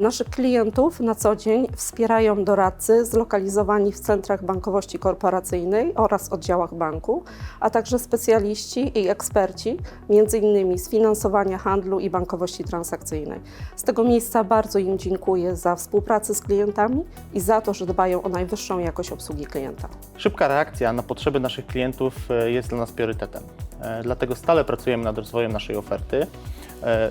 Naszych klientów na co dzień wspierają doradcy zlokalizowani w centrach bankowości korporacyjnej oraz oddziałach banku, a także specjaliści i eksperci, m.in. z finansowania handlu i bankowości transakcyjnej. Z tego miejsca bardzo im dziękuję za współpracę z klientami i za to, że dbają o najwyższą jakość obsługi klienta. Szybka reakcja na potrzeby naszych klientów e, jest dla nas priorytetem. E, Dlatego stale pracujemy nad rozwojem naszej oferty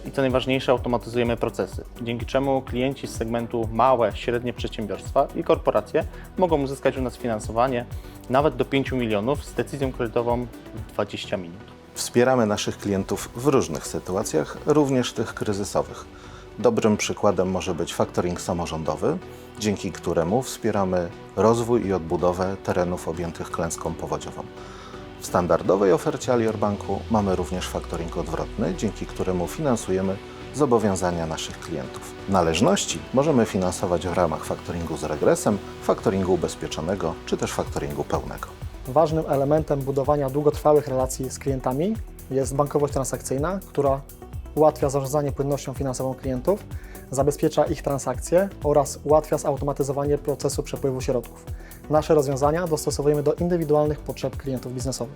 i co najważniejsze, automatyzujemy procesy, dzięki czemu klienci z segmentu małe, średnie przedsiębiorstwa i korporacje mogą uzyskać u nas finansowanie nawet do 5 milionów z decyzją kredytową w 20 minut. Wspieramy naszych klientów w różnych sytuacjach, również tych kryzysowych. Dobrym przykładem może być faktoring samorządowy, dzięki któremu wspieramy rozwój i odbudowę terenów objętych klęską powodziową. W standardowej ofercie Alior Banku mamy również faktoring odwrotny, dzięki któremu finansujemy zobowiązania naszych klientów. Należności możemy finansować w ramach faktoringu z regresem, faktoringu ubezpieczonego czy też faktoringu pełnego. Ważnym elementem budowania długotrwałych relacji z klientami jest bankowość transakcyjna, która ułatwia zarządzanie płynnością finansową klientów, zabezpiecza ich transakcje oraz ułatwia zautomatyzowanie procesu przepływu środków. Nasze rozwiązania dostosowujemy do indywidualnych potrzeb klientów biznesowych.